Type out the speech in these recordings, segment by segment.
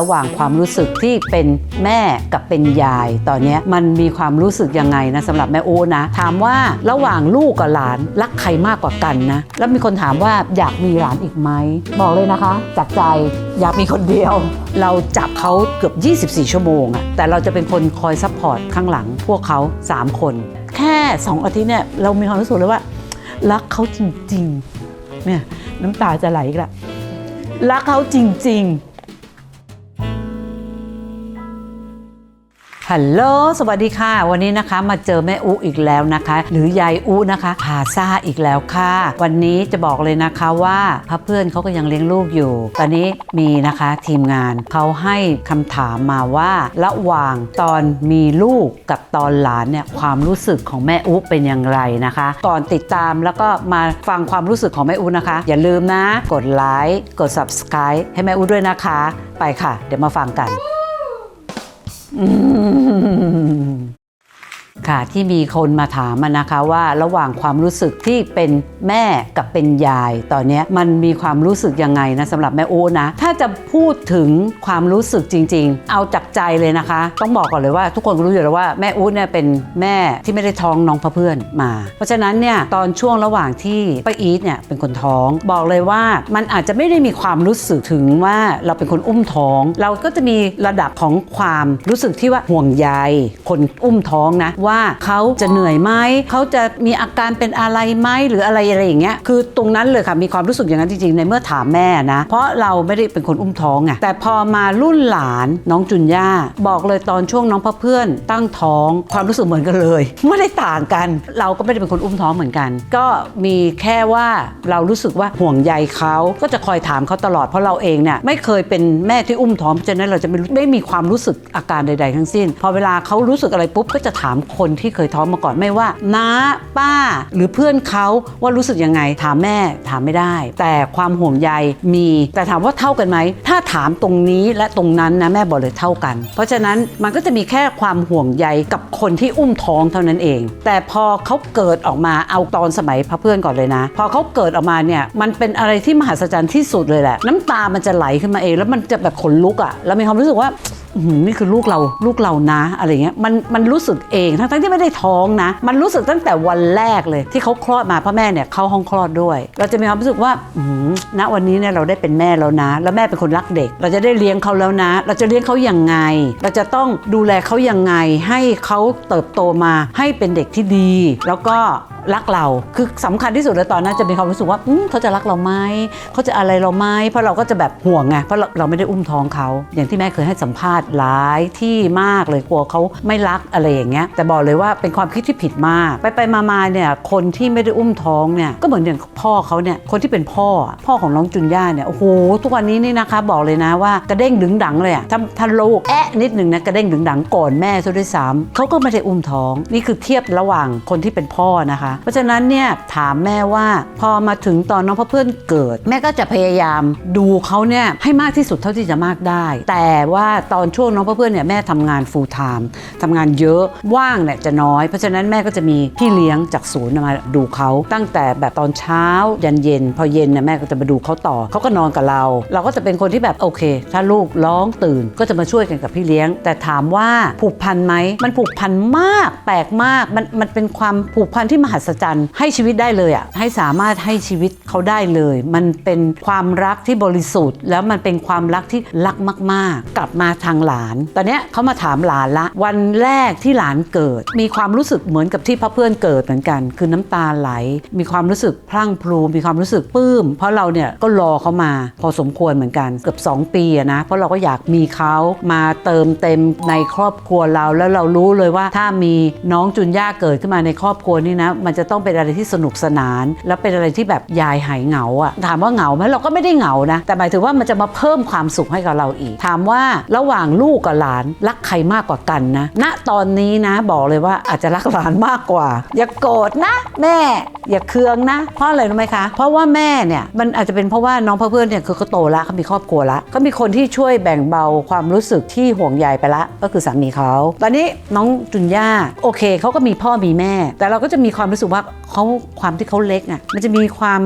ระหว่างความรู้สึกที่เป็นแม่กับเป็นยาย ตอนนี้มันมีความรู้สึกยังไงนะสำหรับแม่โอ้นะ ถามว่าระหว่างลูกกับหลานรักใครมากกว่ากันนะ แล้วมีคนถามว่าอยากมีหลานอีกไหมบอกเลยนะคะ จากใจอยากมีคนเดียว เราจับเขาเกือบ 24 ชั่วโมงอะแต่เราจะเป็นคนคอยซัพพอร์ตข้างหลังพวกเขา 3 คน แค่ 2 อาทิตย์เนี่ยเรามีความรู้สึกเลยว่า รักเขาจริงๆเนี่ยน้ำตาจะไหลอีกละรักเขาจริง ๆ ฮัลโหลสวัสดีค่ะ วันนี้นะคะมาเจอแม่อุอีกแล้วนะคะ หรือยายอุนะคะพาซาอีกแล้วค่ะ วันนี้จะบอกเลยนะคะว่าพระเพื่อนเขาก็ยังเลี้ยงลูกอยู่ ตอนนี้มีนะคะทีมงานเขาให้คำถามมาว่าระหว่างตอนมีลูกกับตอนหลานเนี่ยความรู้สึกของแม่อุเป็นอย่างไรนะคะ ก่อนติดตามแล้วก็มาฟังความรู้สึกของแม่อุนะคะ อย่าลืมนะ กดไลค์กด subscribe ให้แม่อุด้วยนะคะ ไปค่ะ เดี๋ยวมาฟังกัน อืม ค่ะที่มีคนมาถามมานะคะว่าระหว่างความรู้สึกที่เป็นแม่กับเป็นยายตอนนี้มันมีความรู้สึกยังไงนะสำหรับแม่โอ้นะ ถ้าจะพูดถึงความรู้สึกจริง ๆ เอาจากใจเลยนะคะ ต้องบอกก่อนเลยว่าทุกคนรู้อยู่แล้วว่าแม่อู๊ดเนี่ยเป็นแม่ที่ไม่ได้ท้องน้องพระเพื่อนมา เพราะฉะนั้นเนี่ยตอนช่วงระหว่างที่ป้าอีทเนี่ยเป็นคนท้อง บอกเลยว่ามันอาจจะไม่ได้มีความรู้สึกถึงว่าเราเป็นคนอุ้มท้อง เราก็จะมีระดับของความรู้สึกที่ว่าห่วงใยคนอุ้มท้องนะว่าเขาจะเหนื่อยไหมเขาจะมีอาการเป็นอะไรไหมหรืออะไรอะไรอย่างเงี้ยคือตรงนั้นเลยค่ะมีความรู้สึกอย่างนั้นจริงๆ ในเมื่อถามแม่นะ เพราะเราไม่ได้เป็นคนอุ้มท้องไงแต่พอมารุ่นหลานน้องจุนย่า บอกเลยตอนช่วงน้องพระเพื่อนตั้งท้องความรู้สึกเหมือนกันเลย ไม่ได้ต่างกัน เราก็ไม่ได้เป็นคนอุ้มท้องเหมือนกัน ก็มีแค่ว่าเรารู้สึกว่าห่วงใยเขาก็จะคอยถามเขาตลอดเพราะเราเองเนี่ยไม่เคยเป็นแม่ที่อุ้มท้องฉะนั้นเราจะไม่รู้ไม่มีความรู้สึกอาการใด ๆ ทั้งสิ้น พอเวลาเขารู้สึกอะไรปุ๊บก็จะถามคนนที่เคยท้องมาก่อนไม่ว่าน้าป้า หรือเพื่อนเขาว่ารู้สึกยังไง ถามแม่ถามไม่ได้ แต่ความห่วงใยมี แต่ถามว่าเท่ากันไหม ถ้าถามตรงนี้และตรงนั้นนะแม่บอกเลยเท่ากัน เพราะฉะนั้นมันก็จะมีแค่ความห่วงใยกับคนที่อุ้มท้องเท่านั้นเอง แต่พอเขาเกิดออกมาเอาตอนสมัยพระเพื่อนก่อนเลยนะ พอเขาเกิดออกมาเนี่ยมันเป็นอะไรที่มหัศจรรย์ที่สุดเลยแหละ น้ำตามันจะไหลขึ้นมาเอง แล้วมันจะแบบขนลุกอะ่ะแล้วมีความรู้สึกว่า นี่คือลูกเราลูกเรานะอะไรเงี้ยมันมันรู้สึกเองทั้งทั้งที่ไม่ได้ท้องนะ มันรู้สึกตั้งแต่วันแรกเลยที่เขาคลอดมาพ่อแม่เนี่ยเข้าห้องคลอดด้วย เราจะมีความรู้สึกว่าหือณวันนี้เนี่ยเราได้เป็นแม่แล้วนะ แล้วแม่เป็นคนรักเด็ก เราจะได้เลี้ยงเขาแล้วนะ เราจะเลี้ยงเขาอย่างไง เราจะต้องดูแลเขาอยังไง ให้เขาเติบโตมาให้เป็นเด็กที่ดี แล้วก็รักเราคือสำคัญที่สุดเลยตอนนั้นจะมีความรู้สึกว่าเขาจะรักเราไหมเขาจะอะไรเราไหมเพราะเราก็จะแบบห่วงไงเพราะเราเราไม่ได้อุ้มท้องเขา อย่างที่แม่เคยให้สัมภาษณ์หลายที่มากเลยกลัวเขาไม่รักอะไรอย่างเงี้ยแต่บอกเลยว่าเป็นความคิดที่ผิดมาก ไปไปมามาเนี่ยคนที่ไม่ได้อุ้มท้องเนี่ยก็เหมือนอย่างพ่อเขาเนี่ยคนที่เป็นพ่อพ่อของน้องจุนย่าเนี่ยโอ้โหทุกวันนี้นี่นะคะบอกเลยนะว่ากระเด้งดึงดังเลยอะถ้าถ้าลูกแอะนิดนึงนะกระเด้งดึงดังก่อนแม่ซะด้วยซ้ำเขาก็ไม่ได้อุ้มท้องนี่คือเทียบระหว่างคนที่เป็นพ่อนะคะเพราะฉะนั้นเนี่ยถามแม่ว่าพอมาถึงตอนน้องพ่อเพื่อนเกิด แม่ก็จะพยายามดูเขาเนี่ยให้มากที่สุดเท่าที่จะมากได้ แต่ว่าตอนช่วงน้องพ่อเพื่อนเนี่ยแม่ทำงาน full time ทำงานเยอะว่างเนี่ยจะน้อย เพราะฉะนั้นแม่ก็จะมีพี่เลี้ยงจากศูนย์มาดูเขาตั้งแต่แบบตอนเช้ายันเย็น พอเย็นเนี่ยแม่ก็จะมาดูเขาต่อเขาก็นอนกับเรา เราก็จะเป็นคนที่แบบโอเค ถ้าลูกร้องตื่นก็จะมาช่วยกันกับพี่เลี้ยง แต่ถามว่าผูกพันไหมมันผูกพันมากแปลกมากมันมันเป็นความผูกพันที่มหัศจรรย์ ให้ชีวิตได้เลยอะให้สามารถให้ชีวิตเขาได้เลย มันเป็นความรักที่บริสุทธิ์ แล้วมันเป็นความรักที่รักมาก ๆ กลับมาทางหลาน ตอนเนี้ยเขามาถามหลานละ วันแรกที่หลานเกิด มีความรู้สึกเหมือนกับที่พ่อเพื่อนเกิดเหมือนกัน คือน้ำตาไหล มีความรู้สึกพลั่งพลูมีความรู้สึกปลื้ม เพราะเราเนี่ยก็รอเขามา พอสมควรเหมือนกันเกือบ 2 ปีะนะเพราะเราก็อยากมีเขามาเติมเต็มในครอบครัวเราแล้วเรารู้เลยว่าถ้ามีน้องจุนย่าเกิดขึ้นมาในครอบครัวนี่นะมันจะต้องเป็นอะไรที่สนุกสนาน แล้วเป็นอะไรที่แบบยายหายเหงาอะถามว่าเหงาไหมเราก็ไม่ได้เหงานะ แต่หมายถึงว่ามันจะมาเพิ่มความสุขให้กับเราอีก ถามว่าระหว่างลูกกับหลานรักใครมากกว่ากันนะ ณตอนนี้นะบอกเลยว่าอาจจะรักหลานมากกว่า อย่าโกรธนะแม่ อย่าเคืองนะ เพราะอะไรรู้ไหมคะ เพราะว่าแม่เนี่ยมันอาจจะเป็นเพราะว่าน้องเพื่อนเนี่ยคือเขาโตแล้วเขามีครอบครัวแล้วก็มีคนที่ช่วยแบ่งเบาความรู้สึกที่ห่วงใยไปละ ก็คือสามีเขาตอนนี้น้องจุนย่าโอเคเขาก็มีพ่อมีแม่ แต่เราก็จะมีความรู้สึกว่าเขาความที่เขาเล็กอะมันจะมีความ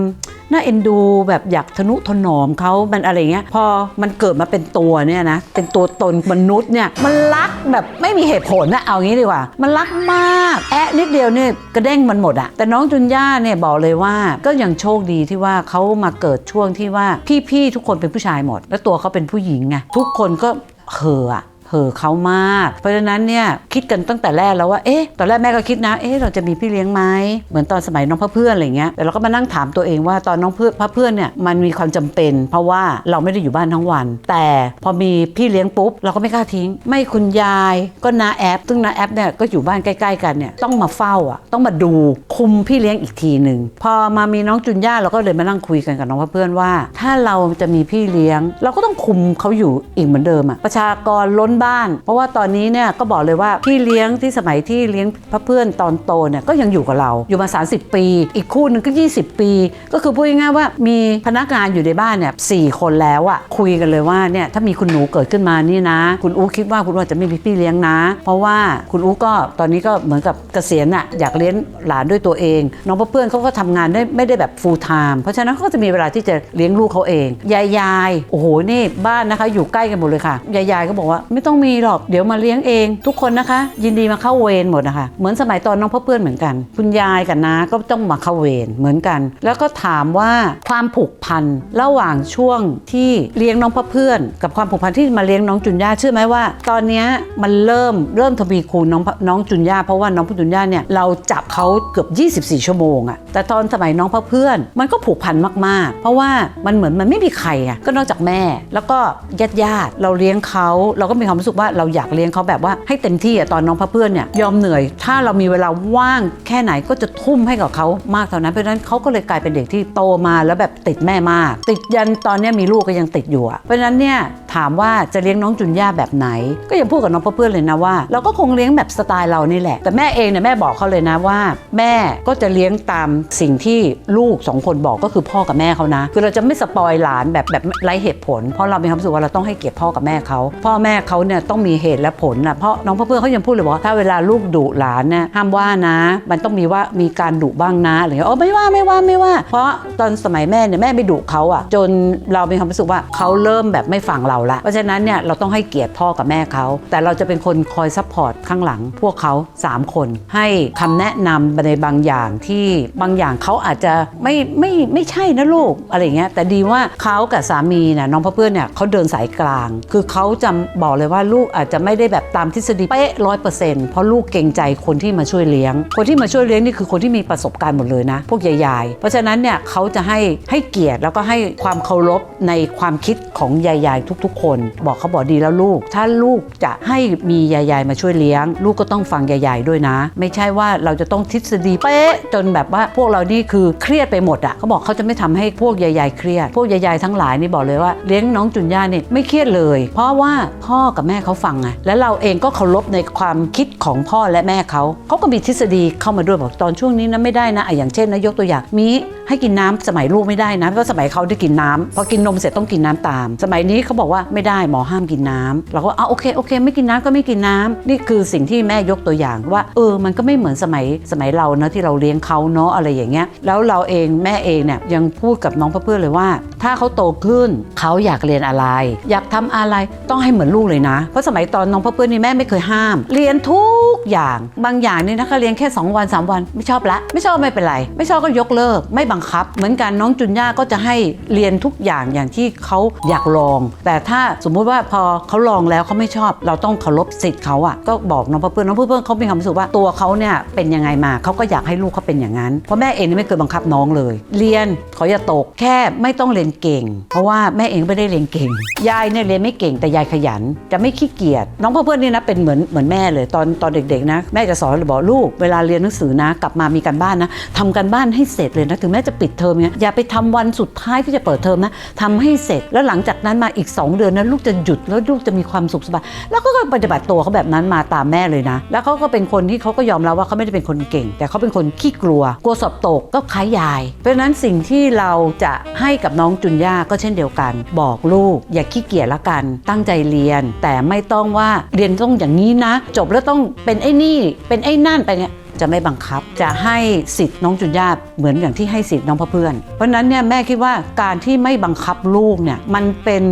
น่าเอ็นดูแบบอยากทนุถนอมเขามันอะไรเงี้ย พอมันเกิดมาเป็นตัวเนี่ยนะ เป็นตัวตนมนุษย์เนี่ย มันรักแบบไม่มีเหตุผลนะเอางี้ดีกว่า มันรักมาก แอะนิดเดียวเนี่ยกระเด้งมันหมดอะแต่น้องจุนย่าเนี่ยบอกเลยว่า ก็ยังโชคดีที่ว่าเขามาเกิดช่วงที่ว่าพี่ๆทุกคนเป็นผู้ชายหมด แล้วตัวเขาเป็นผู้หญิงไงทุกคนก็เห่ออะ เห่อเขามาก เพราะฉะนั้นเนี่ยคิดกันตั้งแต่แรกแล้วว่าเอ๊ะตอนแรกแม่ก็คิดนะเอ๊ะเราจะมีพี่เลี้ยงไหมเหมือนตอนสมัยน้องพ่อเพื่อนอะไรเงี้ยแต่เราก็มานั่งถามตัวเองว่าตอนน้องเพื่อนพ่อเพื่อนเนี่ยมันมีความจำเป็น เพราะว่าเราไม่ได้อยู่บ้านทั้งวัน แต่พอมีพี่เลี้ยงปุ๊บเราก็ไม่กล้าทิ้ง ไม่คุณยายก็นาแอปซึ่งนาแอปเนี่ยก็อยู่บ้านใกล้ ๆ กันเนี่ยต้องมาเฝ้าอะต้องมาดูคุมพี่เลี้ยงอีกทีหนึ่งพอมามีน้องจุนย่าเราก็เลยมานั่งคุยกันกับน้องพ่อเพื่อนว่า ถ้าเราจะมีพี่เลี้ยง เราก็ต้องคุมเขาอยู่อีกเหมือนเดิมอะประชากรล้นบ้านเพราะว่าตอนนี้เนี่ยก็บอกเลยว่าพี่เลี้ยงที่สมัยที่เลี้ยงพระเพื่อนตอนโตเนี่ยก็ยังอยู่กับเราอยู่มา 30 ปี อีกคู่หนึ่งก็ 20 ปี ก็คือพูดง่ายๆว่ามีพนักงานอยู่ในบ้านเนี่ยสคนแล้วอะคุยกันเลยว่าเนี่ยถ้ามีคุณหนูเกิดขึ้นมานี่นะ คุณอู๋คิดว่าคุณอู๋จะไม่มีพี่เลี้ยงนะ เพราะว่าคุณอู๋ก็ตอนนี้ก็เหมือนกับเกษียณอะอยากเลี้ยงหลานด้วยตัวเอง น้องเพื่อนเขาก็ทำงานได้ไม่ได้แบบ full time เพราะฉะนั้นเขาก็จะมีเวลาที่จะเลี้ยงลูกเขาเองยายยายโอ้โหนี่บ้านนะคะอยู่ใกล้กันหมดเลยค่ะยายยายก็บอกว่าไม่ต้องมีหรอกเดี๋ยวมาเลี้ยงเอง ทุกคนนะคะ ยินดีมาเข้าเวรหมดนะคะเหมือนสมัยตอนน้องพ่อเพื่อนเหมือนกัน คุณยายกับน้าก็ต้องมาเข้าเวรเหมือนกัน แล้วก็ถามว่าความผูกพันระหว่างช่วงที่เลี้ยงน้องพ่อเพื่อน กับความผูกพันที่มาเลี้ยงน้องจุนย่าเชื่อไหมว่า ตอนนี้มันเริ่มเริ่มทวีคูณน้องน้องจุนย่าเพราะว่าน้องจุนย่าเนี่ยเราจับเขาเกือบ 24 ชั่วโมงอะแต่ตอนสมัยน้องพ่อเพื่อน มันก็ผูกพันมากๆ เพราะว่ามันเหมือนมันไม่มีใครอะก็นอกจากแม่ แล้วก็ญาติญาติเราเลี้ยงเขาเราก็มีความรู้สึกว่าเราอยากเลี้ยงเขาแบบว่าให้เต็มที่อะตอนน้องพ่อเพื่อนเนี่ยยอมเหนื่อย ถ้าเรามีเวลาว่างแค่ไหนก็จะทุ่มให้กับเขามากเท่านั้นเพราะฉะนั้นเขาก็เลยกลายเป็นเด็กที่โตมาแล้วแบบติดแม่มาก ติดยันตอนนี้มีลูกก็ยังติดอยู่อะเพราะฉะนั้นเนี่ยถามว่าจะเลี้ยงน้องจุนย่าแบบไหน ก็ยังพูดกับน้องพ่อเพื่อนเลยนะว่าเราก็คงเลี้ยงแบบสไตล์เรานี่แหละ แต่แม่เองเนี่ยแม่บอกเขาเลยนะว่า แม่ก็จะเลี้ยงตามสิ่งที่ลูกสองคนบอกก็คือพ่อกับแม่เขานะ คือเราจะไม่สปอยหลานแบบแบบไร้เหตุผล เพราะเรามีความรู้สึกว่าเราต้องให้เกียรติพ่อกับแม่เขาพ่อแม่เขาเนี่ยต้องมีเหตุและผลนะเพราะน้องพ่อเพื่อนเขายังพูดเลยบอกว่าถ้าเวลาลูกดุหลานเนี่ยห้ามว่านะ มันต้องมีว่ามีการดุบ้างนะอะไรเงี้ยอ๋อไม่ว่าไม่ว่าไม่ว่า เพราะตอนสมัยแม่เนี่ยแม่ไม่ดุเขาอะจนเรามีความรู้สึกว่าเขาเริ่มแบบไม่ฟังเราละเพราะฉะนั้นเนี่ยเราต้องให้เกียรติพ่อกับแม่เขาแต่เราจะเป็นคนคอยซัพพอร์ตข้างหลัง พวกเขาสามคน ให้คำแนะนำในบางอย่างที่บางอย่างเขาอาจจะไม่ไม่ไม่ใช่นะลูกอะไรเงี้ยแต่ดีว่าเขากับสามีเนี่ยน้องพ่อเพื่อนเนี่ยเขาเดินสายกลาง คือเขาจะบอกเลยว่าลูกอาจจะไม่ได้แบบตามทฤษฎีเป๊ะร้อยเปอร์เซ็นต์เพราะลูกเกรงใจคนที่มาช่วยเลี้ยง คนที่มาช่วยเลี้ยงนี่คือคนที่มีประสบการณ์หมดเลยนะ พวกยายๆเพราะฉะนั้นเนี่ยเขาจะให้ให้เกียรติแล้วก็ให้ความเคารพในความคิดของยายๆทุกๆ คน บอกเขาบอกดีแล้วลูก ถ้าลูกจะให้มียายๆมาช่วยเลี้ยง ลูกก็ต้องฟังยายๆด้วยนะ ไม่ใช่ว่าเราจะต้องทฤษฎีเป๊ะจนแบบว่าพวกเรานี่คือเครียดไปหมดอะ่ะเขาบอกเขาจะไม่ทำให้พวกยายๆเครียด พวกยายๆทั้งหลายนี่บอกเลยว่าเลี้ยงน้องจุนย่าเนี่ยไม่เครียดเลย เพราะว่าพ่อกับแม่เขาฟังไงและเราเองก็เคารพในความคิดของพ่อและแม่เขาเขาก็มีทฤษฎีเข้ามาด้วยบอกตอนช่วงนี้นะไม่ได้นะอะอย่างเช่นนะยกตัวอย่างมีให้กินน้ำสมัยลูกไม่ได้นะเพราะสมัยเขาได้กินน้ำพอกินนมเสร็จต้องกินน้ำตาม สมัยนี้เขาบอกว่าไม่ได้หมอห้ามกินน้ำเราก็เอาโอเคโอเค ไม่กินน้ำก็ไม่กินน้ำนี่คือสิ่งที่แม่ยกตัวอย่างว่า เออ มันก็ไม่เหมือนสมัยสมัยเราเนอะที่เราเลี้ยงเขาเนาะอะไรอย่างเงี้ยแล้วเราเองแม่เองเนี่ยยังพูดกับน้องเพื่อนเลยว่า ถ้าเขาโตขึ้นเขาอยากเรียนอะไร อยากทำอะไรต้องให้เหมือนลูกเลยนะ เพราะสมัยตอนน้องเพื่อนนี่แม่ไม่เคยห้าม เรียนทุก อย่าง บางอย่างนี่นะคะเรียนแค่ 2 วัน 3 วัน ไม่ชอบละ ไม่ชอบไม่เป็นไร ไม่ชอบก็ยกเลิก ไม่บังคับ เหมือนกันน้องจุนย่าก็จะให้เรียนทุกอย่างอย่างที่เขาอยากลอง แต่ถ้าสมมุติว่าพอเขาลองแล้วเขาไม่ชอบ เราต้องเคารพสิทธิ์เขาอะก็บอกน้องเพื่อนน้องเพื่อนเขามีความรู้สึกว่าตัวเขาเนี่ยเป็นยังไงมาเขาก็อยากให้ลูกเขาเป็นอย่างนั้นเพราะแม่เองไม่เคยบังคับน้องเลย เรียนขออย่าตกแค่ไม่ต้องเรียนเก่ง เพราะว่าแม่เองไม่ได้เรียนเก่งยายเนี่ยเรียนไม่เก่งแต่ยายขยัน จะไม่ขี้เกียจน้องเพื่อนๆนี่นะเป็นเหมือนเหมือนแม่เลยตอนตอนเด็กๆนะแม่จะสอนเลยบอกลูกเวลาเรียนหนังสือนะ กลับมามีการบ้านนะทำการบ้านให้เสร็จเลยนะถึงแม้จะปิดเทอมเนี่ยอย่าไปทำวันสุดท้ายที่จะเปิดเทอมนะทำให้เสร็จแล้วหลังจากนั้นมาอีก 2 เดือนนะลูกจะหยุดแล้วลูกจะมีความสุขสบายแล้วก็ปฏิบัติตัวเขาแบบนั้นมาตามแม่เลยนะ แล้วเขาก็เป็นคนที่เขาก็ยอมรับว่าเขาไม่ได้เป็นคนเก่ง แต่เขาเป็นคนขี้กลัว กลัวสอบตกก็คล้ายยาย เพราะฉะนั้นสิ่งที่เราจะให้กับน้องจุนย่าก็เช่นเดียวกัน บอกลูก อย่าขี้เกียจละกัน ตั้งใจเรียน แต่ไม่ต้องว่าเรียนต้องอย่างนี้นะ จบแล้วต้องเป็นอ้นี่เป็นไอ้นั่นไปเนี่ยจะไม่บังคับ จะให้สิทธิ์น้องจุนญาเหมือนอย่างที่ให้สิทธิ์น้องพเพื่อน เพราะนั้นเนี่ยแม่คิดว่าการที่ไม่บังคับลูกเนี่ยมันเป็น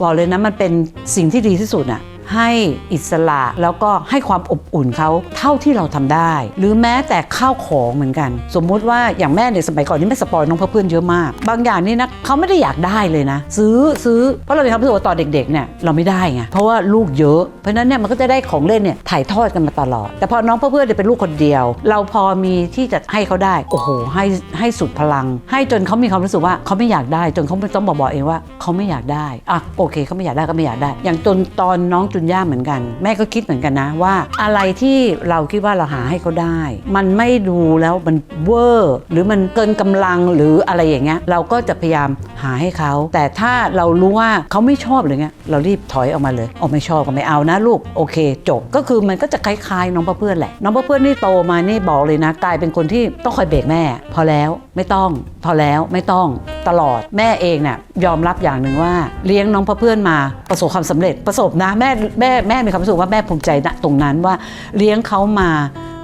บอกเลยนะมันเป็นสิ่งที่ดีที่สุดอะ ให้อิสระแล้วก็ให้ความอบอุ่นเขาเท่าที่เราทำได้ หรือแม้แต่ข้าวของเหมือนกัน สมมุติว่าอย่างแม่ในสมัยก่อนนี่แม่สปอยน้องเพื่อนเยอะมาก บางอย่างนี่นะเขาไม่ได้อยากได้เลยนะ ซื้อซื้อเพราะเรามีความรู้สึกว่าตอนเด็กๆเนี่ยเราไม่ได้ไงเพราะว่าลูกเยอะ เพราะนั้นเนี่ยมันก็จะได้ของเล่นเนี่ยถ่ายทอดกันมาตลอด แต่พอน้องเพื่อนเนี่ยเป็นลูกคนเดียว เราพอมีที่จะให้เขาได้โอ้โหให้ให้สุดพลัง ให้จนเขามีความรู้สึกว่าเขาไม่อยากได้ จนเขาต้องบอกบอกเองว่าเขาไม่อยากได้อะโอเคเขาไม่อยากได้ก็ไม่อยากได้ อย่างจนตอนน้องจุนย่าเหมือนกัน แม่ก็คิดเหมือนกันนะว่า อะไรที่เราคิดว่าเราหาให้เขาได้ มันไม่ดูแล้วมันเวอร์ หรือมันเกินกำลังหรืออะไรอย่างเงี้ยเราก็จะพยายามหาให้เขา แต่ถ้าเรารู้ว่าเขาไม่ชอบหรือเงี้ยเรารีบถอยออกมาเลยอ๋อไม่ชอบก็ไม่เอานะลูกโอเค จบก็คือมันก็จะคล้ายๆ น้องเพื่อนแหละ น้องเพื่อนนี่โตมานี่บอกเลยนะกลายเป็นคนที่ต้องคอยเบรกแม่ พอแล้วไม่ต้องพอแล้วไม่ต้องตลอดแม่เองเนี่ยยอมรับอย่างหนึ่งว่าเลี้ยงน้องเพื่อนมาประสบความสำเร็จประสบนะแม่แม่แม่มีความรู้สึกว่าแม่ภูมิใจนะตรงนั้นว่าเลี้ยงเขามา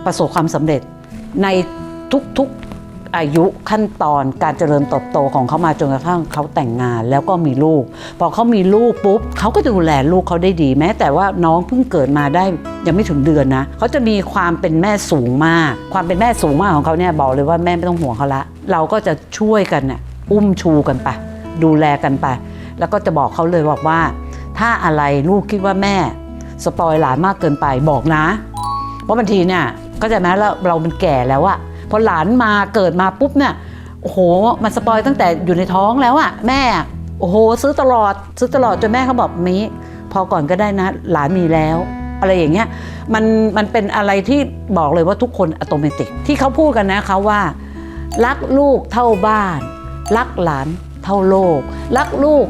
ประสบความสำเร็จในทุกๆอายุขั้นตอนการเจริญเติบโตของเขามาจนกระทั่งเขาแต่งงาน แล้วก็มีลูก พอเขามีลูกปุ๊บเขาก็ดูแลลูกเขาได้ดี แม้ แต่ว่าน้องเพิ่งเกิดมาได้ยังไม่ถึงเดือนนะเขาจะมีความเป็นแม่สูงมาก ความเป็นแม่สูงมากของเขาเนี่ยบอกเลยว่าแม่ไม่ต้องห่วงเขาละ เราก็จะช่วยกันน่ยอุ้มชูกันไปดูแลกันไป แล้วก็จะบอกเขาเลยบอกว่า ถ้าอะไรลูกคิดว่าแม่สปอยหลานมากเกินไปบอกนะ เพราะบางทีเนี่ยก็จะแม้เราเรามันแก่แล้วอะพอหลานมาเกิดมาปุ๊บเนี่ยโอ้โหมันสปอยตั้งแต่อยู่ในท้องแล้วอะแม่โอ้โห ซื้อตลอด ซื้อตลอดจนแม่เขาบอกมีพอก่อนก็ได้นะ หลานมีแล้ว อะไรอย่างเงี้ยมันมันเป็นอะไรที่บอกเลยว่าทุกคนอัตโนมัติที่เขาพูดกันนะคะว่า รักลูกเท่าบ้าน รักหลานเท่าโลก รักลูก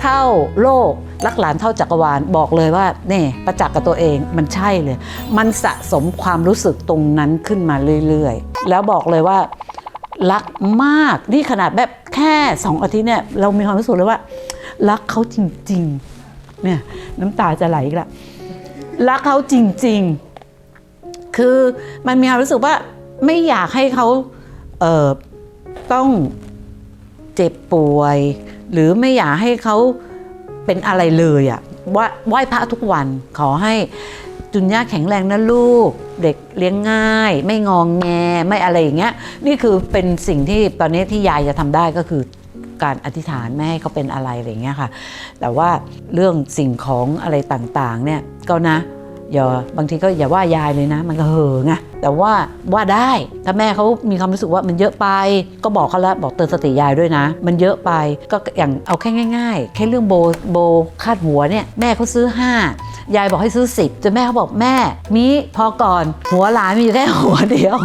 เท่าโลกรักหลานเท่าจักรวาลบอกเลยว่าเนี่ประจักษ์กับตัวเองมันใช่เลย มันสะสมความรู้สึกตรงนั้นขึ้นมาเรื่อยๆ แล้วบอกเลยว่ารักมากนี่ขนาดแบบแค่สองอาทิตย์เนี่ยเรามีความรู้สึกเลยว่า รักเขาจริงๆเนี่ยน้ำตาจะไหลอีกละรักเขาจริง ๆ คือมันมีความรู้สึกว่าไม่อยากให้เขาเอ่อต้องเจ็บป่วย หรือไม่อยากให้เขาเป็นอะไรเลยอะว่าไหว้พระทุกวันขอให้จุนย่าแข็งแรงนะลูก เด็กเลี้ยงง่าย ไม่งองแงไม่อะไรอย่างเงี้ย นี่คือเป็นสิ่งที่ตอนนี้ที่ยายจะทำได้ก็คือการอธิษฐานไม่ให้เขาเป็นอะไรอะไรเงี้ยค่ะ แต่ว่าเรื่องสิ่งของอะไรต่างๆเนี่ยก็นะอย่าบางทีก็อย่าว่ายายเลยนะ มันก็เหอะไง แต่ว่าว่าได้ถ้าแม่เขามีความรู้สึกว่ามันเยอะไป ก็บอกเขาแล้วบอกเตือนสติยายด้วยนะ มันเยอะไปก็อย่างเอาแค่ง่าย ๆ แค่เรื่องโบโบคาดหัวเนี่ยแม่เขาซื้อ 5 ยายบอกให้ซื้อ 10จนแม่เขาบอกแม่มีพอก่อนหัวหลานมีอยู่แค่หัวเดียว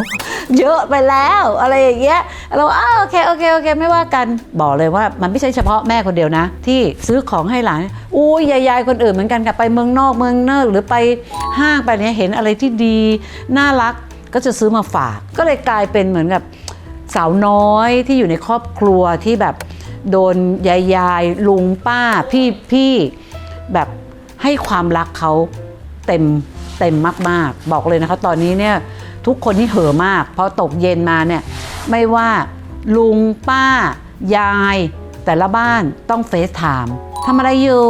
เยอะไปแล้วอะไรอย่างเงี้ยเราอ้าโอเคโอเคโอเคไม่ว่ากันบอกเลยว่ามันไม่ใช่เฉพาะแม่คนเดียวนะ ที่ซื้อของให้หลานอู้ยายๆคนอื่นเหมือนกันค่ะไปเมืองนอกเมืองเนิกหรือไปห้างไปเนี่ยเห็นอะไรที่ดีน่ารัก ก็จะซื้อมาฝาก ก็เลยกลายเป็นเหมือนกับสาวน้อยที่อยู่ในครอบครัวที่แบบโดนยายยายลุงป้าพี่พี่แบบให้ความรักเขาเต็มเต็มมาก ๆ บอกเลยนะคะตอนนี้เนี่ยทุกคนที่เห่อมากพอตกเย็นมาเนี่ยไม่ว่าลุงป้า ยาย แต่ละบ้านต้องเฟซไทม์ทำอะไรอยู่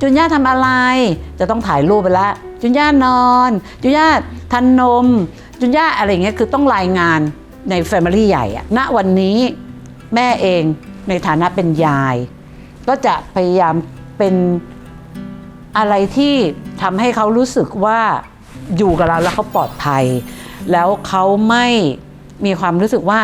จุนย่าทำอะไร จะต้องถ่ายรูปไปและจุนย่านอน จุนย่าทานนม จุนย่าอะไรเงี้ยคือต้องรายงานในแฟมิลี่ใหญ่อะณวันนี้แม่เองในฐานะเป็นยาย ก็จะพยายามเป็นอะไรที่ทำให้เขารู้สึกว่าอยู่กับเราแล้วเขาปลอดภัย แล้วเขาไม่มีความรู้สึกว่า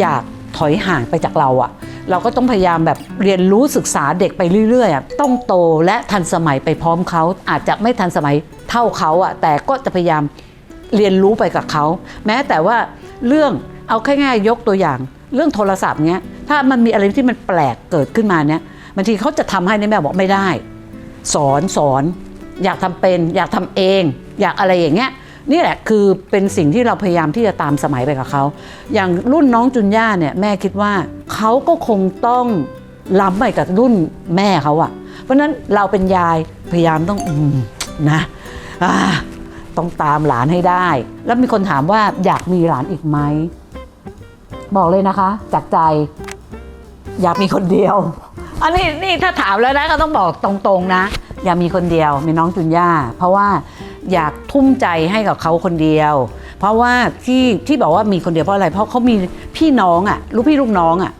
อยากถอยห่างไปจากเราอะเราก็ต้องพยายามแบบเรียนรู้ศึกษาเด็กไปเรื่อยๆอะต้องโตและทันสมัยไปพร้อมเขาอาจจะไม่ทันสมัยเท่าเขาอะแต่ก็จะพยายาม เรียนรู้ไปกับเขา แม้แต่ว่าเรื่องเอาแค่ง่ายยกตัวอย่าง เรื่องโทรศัพท์เนี้ยถ้ามันมีอะไรที่มันแปลกเกิดขึ้นมาเนี้ยบางทีเขาจะทำให้ในแม่บอกไม่ได้ สอนสอน อยากทำเป็น อยากทำเอง อยากอะไรอย่างเงี้ยนี่แหละคือเป็นสิ่งที่เราพยายามที่จะตามสมัยไปกับเขา อย่างรุ่นน้องจุนย่าเนี่ยแม่คิดว่าเขาก็คงต้องล้ำไปกับรุ่นแม่เขาอะเพราะฉะนั้นเราเป็นยายพยายามต้องอืมนะอ่า ต้องตามหลานให้ได้ แล้วมีคนถามว่าอยากมีหลานอีกไหม บอกเลยนะคะ จากใจ อยากมีคนเดียว อันนี้นี่ถ้าถามแล้วนะก็ต้องบอกตรงๆนะ อยากมีคนเดียว มีน้องจุนย่า เพราะว่าอยากทุ่มใจให้กับเขาคนเดียว เพราะว่าที่ที่บอกว่ามีคนเดียวเพราะอะไร เพราะเขามีพี่น้องอะ่ะ ลูกพี่ลูกน้องอะ่ะ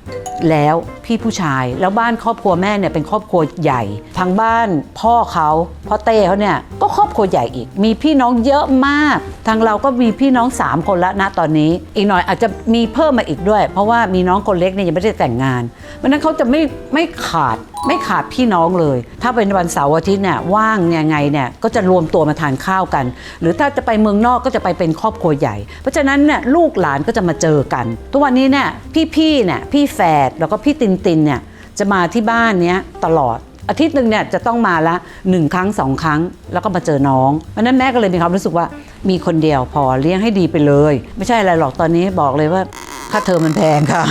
แล้วพี่ผู้ชาย แล้วบ้านครอบครัวแม่เนี่ยเป็นครอบครัวใหญ่ ทางบ้านพ่อเขาพ่อเต้เขาเนี่ยก็ครอบครัวใหญ่อีก มีพี่น้องเยอะมาก ทางเราก็มีพี่น้อง 3 คนละนะตอนนี้ อีกหน่อยอาจจะมีเพิ่มมาอีกด้วย เพราะว่ามีน้องคนเล็กเนี่ยยังไม่ได้แต่งงานเพราะฉะนั้นเขาจะไม่ไม่ขาดไม่ขาดพี่น้องเลย ถ้าเป็นวันเสาร์อาทิตย์เนี่ยว่างยังไงเนี่ยก็จะรวมตัวมาทานข้าวกัน หรือถ้าจะไปเมืองนอกก็จะไปเป็นครอบครัวใหญ่ เพราะฉะนั้นเนี่ยลูกหลานก็จะมาเจอกัน ทุกวันนี้เนี่ยพี่ๆเนี่ยพี่แฝดแล้วก็พี่ตินตินเนี่ยจะมาที่บ้านเนี้ยตลอดอาทิตย์หนึ่งเนี่ยจะต้องมาละหนึ่งครั้งสองครั้ง แล้วก็มาเจอน้องเพราะนั้นแม่ก็เลยมีความรู้สึกว่ามีคนเดียวพอเลี้ยงให้ดีไปเลย ไม่ใช่อะไรหรอกตอนนี้บอกเลยว่าค่าเทอมมันแพงค่ะ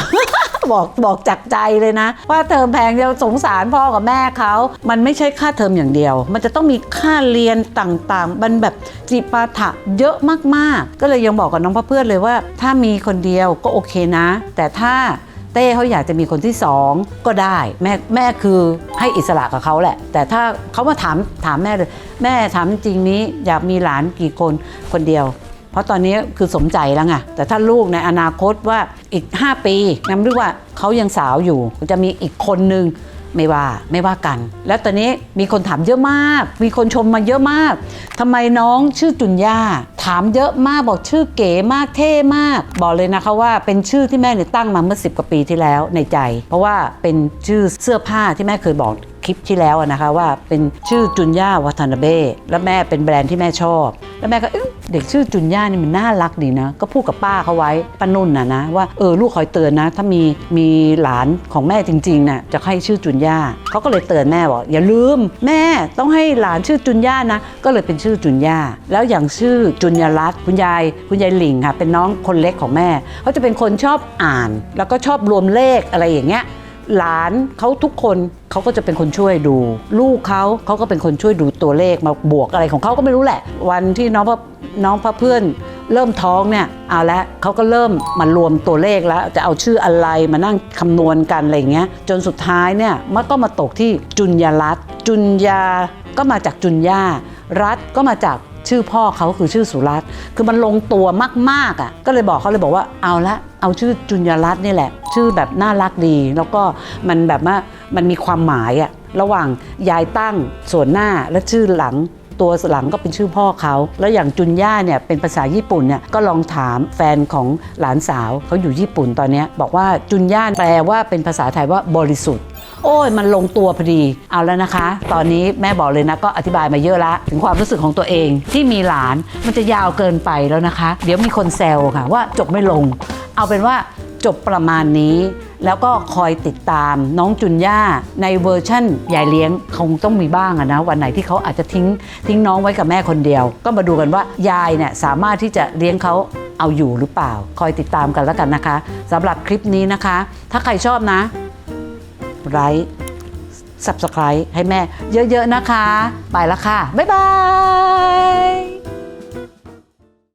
บอกบอกจากใจเลยนะ ว่าเทอมแพงจะสงสารพ่อกับแม่เขามันไม่ใช่ค่าเทอมอย่างเดียว มันจะต้องมีค่าเรียนต่างๆมันแบบจิปาถะเยอะมากๆ ก็เลยยังบอกกับน้องพ่อเพื่อนเลยว่า ถ้ามีคนเดียวก็โอเคนะ แต่ถ้า เต้เขาอยากจะมีคนที่สองก็ได้แม่แม่คือให้อิสระกับเขาแหละ แต่ถ้าเขามาถามถามแม่เลย แม่ถามจริงนี้อยากมีหลานกี่คนคนเดียว เพราะตอนนี้คือสมใจแล้วไงแต่ถ้าลูกในอนาคตว่าอีก 5 ปีนับเรียกว่าเขายังสาวอยู่จะมีอีกคนนึง ไม่ว่าไม่ว่ากัน แล้วตอนนี้มีคนถามเยอะมาก มีคนชมมาเยอะมากทำไมน้องชื่อจุนย่าถามเยอะมากบอกชื่อเก๋มากเท่มาก บอกเลยนะคะว่าเป็นชื่อที่แม่เนี่ยตั้งมาเมื่อ 10 กว่าปีที่แล้วในใจ เพราะว่าเป็นชื่อเสื้อผ้าที่แม่เคยบอก คลิปที่แล้วนะคะว่าเป็นชื่อจุนย่าวัฒนาเบ้แล้วแม่เป็นแบรนด์ที่แม่ชอบ แล้วแม่ก็เด็กชื่อจุนย่านี่มันน่ารักดีนะ ก็พูดกับป้าเขาไว้ป้านุ่นนะนะว่าเออลูกคอยเตือนนะ ถ้ามีมีหลานของแม่จริงๆน่ะจะให้ชื่อจุนย่าเขาก็เลยเตือนแม่บอกอย่าลืมแม่ต้องให้หลานชื่อจุนย่านะ ก็เลยเป็นชื่อจุนย่าแล้วอย่างชื่อจุนยรัตคุณยายคุณยายหลิงค่ะเป็นน้องคนเล็กของแม่เขาจะเป็นคนชอบอ่าน แล้วก็ชอบรวมเลขอะไรอย่างเงี้ย หลานเขาทุกคนเขาก็จะเป็นคนช่วยดู ลูกเขาเขาก็เป็นคนช่วยดูตัวเลขมาบวกอะไรของเขาก็ไม่รู้แหละ วันที่น้องพ่อน้องพ่อเพื่อนเริ่มท้องเนี่ยเอาละเขาก็เริ่มมารวมตัวเลขแล้วจะเอาชื่ออะไรมานั่งคำนวณกันอะไรเงี้ยจนสุดท้ายเนี่ยมันก็มาตกที่จุนยรัตจุนยาก็มาจากจุนย่ารัฐก็มาจากชื่อพ่อเขาคือชื่อสุรัตคือมันลงตัวมากๆอะก็เลยบอกเขาเลยบอกว่าเอาละ เอาชื่อจุนยรัตน์นี่แหละ ชื่อแบบน่ารักดี แล้วก็มันแบบว่ามันมีความหมายอะระหว่างยายตั้งส่วนหน้าและชื่อหลังตัวหลังก็เป็นชื่อพ่อเขา แล้วอย่างจุนย่าเนี่ยเป็นภาษาญี่ปุ่นเนี่ยก็ลองถามแฟนของหลานสาวเขาอยู่ญี่ปุ่นตอนนี้บอกว่าจุนย่าแปลว่าเป็นภาษาไทยว่าบริสุทธิ์ โอ้ยมันลงตัวพอดีเอาแล้วนะคะ ตอนนี้แม่บอกเลยนะก็อธิบายมาเยอะละ ถึงความรู้สึกของตัวเองที่มีหลานมันจะยาวเกินไปแล้วนะคะ เดี๋ยวมีคนแซวค่ะว่าจบไม่ลง เอาเป็นว่าจบประมาณนี้ แล้วก็คอยติดตามน้องจุนย่าในเวอร์ชั่นยายเลี้ยงคงต้องมีบ้างนะ วันไหนที่เขาอาจจะทิ้งทิ้งน้องไว้กับแม่คนเดียว ก็มาดูกันว่ายายเนี่ยสามารถที่จะเลี้ยงเขาเอาอยู่หรือเปล่า คอยติดตามกันแล้วกันนะคะสำหรับคลิปนี้นะคะ ถ้าใครชอบนะไลค์ subscribe ให้แม่เยอะๆนะคะ ไปล้วค่ะ บ๊ายบาย